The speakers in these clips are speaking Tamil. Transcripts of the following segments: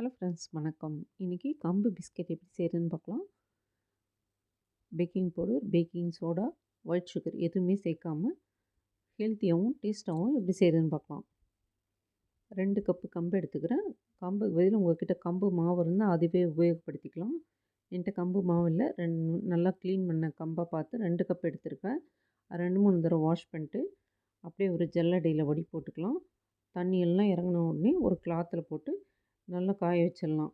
ஹலோ ஃப்ரெண்ட்ஸ் வணக்கம். இன்றைக்கி கம்பு பிஸ்கெட் எப்படி செய்கிறதுன்னு பார்க்கலாம். Baking powder baking soda white sugar எதுவுமே சேர்க்காமல் ஹெல்த்தியாகவும் டேஸ்ட்டாகவும் எப்படி செய்கிறதுன்னு பார்க்கலாம். ரெண்டு கப்பு கம்பு எடுத்துக்கிறேன். கம்பு பதில் உங்கள்கிட்ட கம்பு மாவு இருந்தால் அதுவே உபயோகப்படுத்திக்கலாம். என்கிட்ட கம்பு மாவு இல்லை. ரெண்டு நல்லா க்ளீன் பண்ண கம்பாக பார்த்து ரெண்டு கப் எடுத்திருக்கேன். ரெண்டு மூணு தடவை வாஷ் பண்ணிட்டு அப்படியே ஒரு ஜல்லடையில் வடி போட்டுக்கலாம். தண்ணியெல்லாம் இறங்கின உடனே ஒரு கிளாத்தில் போட்டு நல்லா காய வச்சிடலாம்.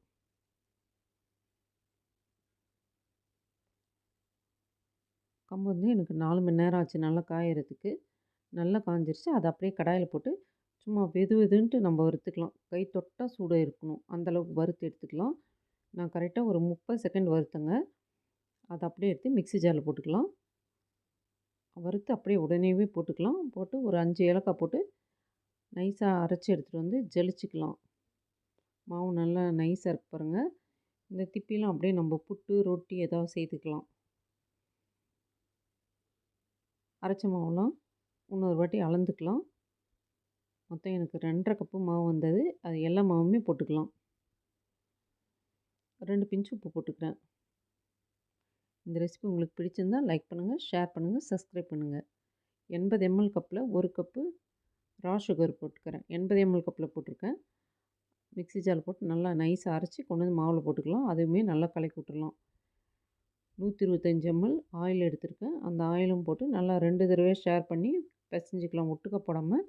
கம்பு வந்து எனக்கு நாலு மணி நேரம் ஆச்சு நல்லா காயறதுக்கு. நல்லா காஞ்சிருச்சு. அதை அப்படியே கடாயில் போட்டு சும்மா வெது வெதுன்ட்டு நம்ம வறுத்துக்கலாம். கை தொட்டால் சூடாக இருக்கணும். அந்தளவுக்கு வறுத்து எடுத்துக்கலாம். நான் கரெக்டாக ஒரு முப்பது செகண்ட் வறுத்தங்க. அதை அப்படியே எடுத்து மிக்ஸி ஜாரில் போட்டுக்கலாம். வறுத்து அப்படியே உடனேவே போட்டுக்கலாம். போட்டு ஒரு அஞ்சு ஏலக்காய் போட்டு நைஸாக அரைச்சி எடுத்துகிட்டு வந்து ஜலிச்சிக்கலாம். மாவு நல்லா நைஸாக இருக்கு பாருங்கள் இந்த திப்பிலாம் அப்படியே நம்ம புட்டு ரொட்டி ஏதாவது சேர்த்துக்கலாம். அரைச்ச மாவுலாம் இன்னொரு வாட்டி அளந்துக்கலாம். மொத்தம் எனக்கு ரெண்டரை கப்பு மாவு வந்தது. அது எல்லா மாவுமே போட்டுக்கலாம். ரெண்டு பிஞ்சு உப்பு போட்டுக்கிறேன். இந்த ரெசிபி உங்களுக்கு பிடிச்சிருந்தால் லைக் பண்ணுங்கள் ஷேர் பண்ணுங்கள் சப்ஸ்கிரைப் பண்ணுங்கள் எண்பது எம்எல் கப்பில் ஒரு கப்பு ரா சுகர் போட்டுக்கிறேன். எண்பது எம்எல் கப்பில் போட்டிருக்கேன். மிக்ஸி ஜால் போட்டு நல்லா நைஸாக அரைச்சி கொண்டு வந்து மாவில் போட்டுக்கலாம். அதுவுமே நல்லா கலக்கி விட்டுடலாம் நூற்றி இருபத்தஞ்சி எம்எல் ஆயில் எடுத்திருக்கேன். அந்த ஆயிலும் போட்டு நல்லா ரெண்டு தடவையாக ஷேர் பண்ணி பிசைஞ்சிக்கலாம். ஒட்டுக்க போடாமல்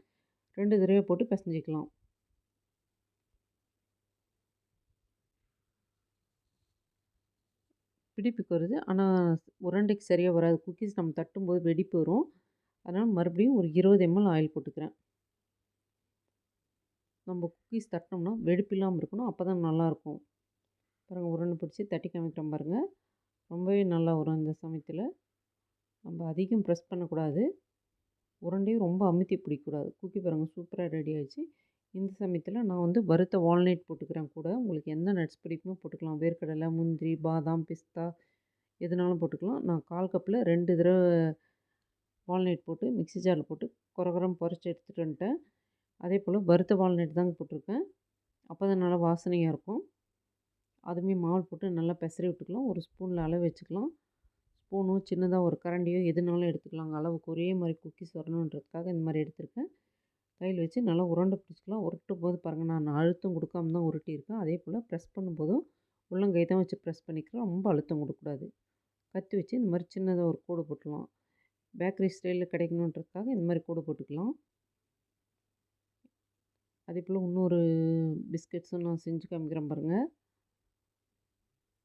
ரெண்டு தடவை போட்டு பிசைஞ்சிக்கலாம். பிடிப்புக்கு வருது. ஆனால் உரண்டைக்கு சரியாக வராது. குக்கீஸ் நம்ம தட்டும்போது வெடிப்பு வரும். அதனால் மறுபடியும் ஒரு இருபது எம்எல் ஆயில் போட்டுக்கிறேன். நம்ம குக்கீஸ் தட்டினோம்னா வெடிப்பு இல்லாமல் இருக்கணும். அப்போ தான் நல்லாயிருக்கும். பாருங்கள் உருண்டை பிடிச்சி தட்டி காமிக்கிறோம் பாருங்கள் ரொம்பவே நல்லா வரும் இந்த சமயத்தில். நம்ம அதிகம் ப்ரெஸ் பண்ணக்கூடாது. உருண்டையும் ரொம்ப அமுத்தி பிடிக்கக்கூடாது. குக்கி பாருங்கள் சூப்பராக ரெடி ஆகிடுச்சு இந்த சமயத்தில் நான் வந்து வறுத்த வால்நட் போட்டுக்கிறேன் கூட. உங்களுக்கு எந்த நட்ஸ் பிடிக்குமோ போட்டுக்கலாம். வேர்க்கடலை முந்திரி பாதாம் பிஸ்தா எதுனாலும் போட்டுக்கலாம். நான் கால் கப்பில் ரெண்டு தடவை வால்நட் போட்டு மிக்ஸி ஜாரில் போட்டு குறகுறம் பொறிச்சு எடுத்துகிட்டு வந்துட்டேன். அதே போல் வறுத்த வால்நட் தாங்க போட்டிருக்கேன். அப்போ தான் நல்லா வாசனையாக இருக்கும். அதுவுமே மாவு போட்டு நல்லா பெசரி விட்டுக்கலாம். ஒரு ஸ்பூனில் அளவு வச்சுக்கலாம். ஸ்பூனோ சின்னதாக ஒரு கரண்டியோ எதுனாலும் எடுத்துக்கலாங்க. அளவுக்கு ஒரே மாதிரி குக்கீஸ் வரணுன்றதுக்காக இந்த மாதிரி எடுத்திருக்கேன். கையில் வச்சு நல்லா உருண்டை பிடிச்சிக்கலாம். உருட்டும் போது பாருங்கள் நான் அழுத்தம் கொடுக்காம தான் உருட்டியிருக்கேன். அதே போல் ப்ரெஸ் பண்ணும்போதும் உள்ளங்கை தான் வச்சு ப்ரெஸ் பண்ணிக்கிறேன். ரொம்ப அழுத்தம் கொடுக்கக்கூடாது. கத்தி வச்சு இந்த மாதிரி சின்னதாக ஒரு கூடு போட்டுக்கலாம். பேக்கரி ஸ்டைலில் கிடைக்கணுன்றதுக்காக இந்த மாதிரி கூடு போட்டுக்கலாம். அதே போல் இன்னொரு பிஸ்கெட்ஸும் நான் செஞ்சு காமிக்கிறேன் பாருங்கள்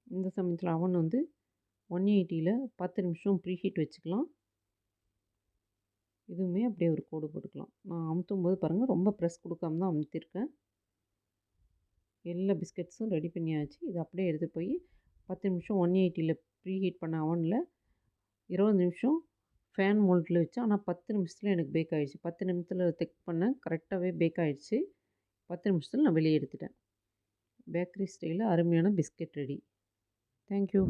இந்த சமயத்தில் அவன் வந்து ஒன் எயிட்டியில் பத்து நிமிஷம் ப்ரீ ஹீட் வச்சுக்கலாம். இதுவுமே அப்படியே ஒரு கோடு போட்டுக்கலாம். நான் அமுத்தும் போது பாருங்கள் ரொம்ப ப்ரெஸ் கொடுக்காம தான் அமுத்திருக்கேன். எல்லா பிஸ்கெட்ஸும் ரெடி பண்ணியாச்சு. இது அப்படியே எடுத்து போய் பத்து நிமிஷம் ஒன் எயிட்டியில் ப்ரீ ஹீட் பண்ண அவனில் இருபது நிமிஷம் ஃபேன் மோல்டில் வச்சேன் ஆனால் பத்து நிமிஷத்தில் எனக்கு பேக் ஆகிடுச்சு பத்து நிமிஷத்தில் செக் பண்ணேன் கரெக்டாகவே பேக் ஆகிடுச்சு பத்து நிமிஷத்தில் நான் வெளியே எடுத்துட்டேன். பேக்கரி ஸ்டைலில் அருமையான பிஸ்கெட் ரெடி தேங்க்யூ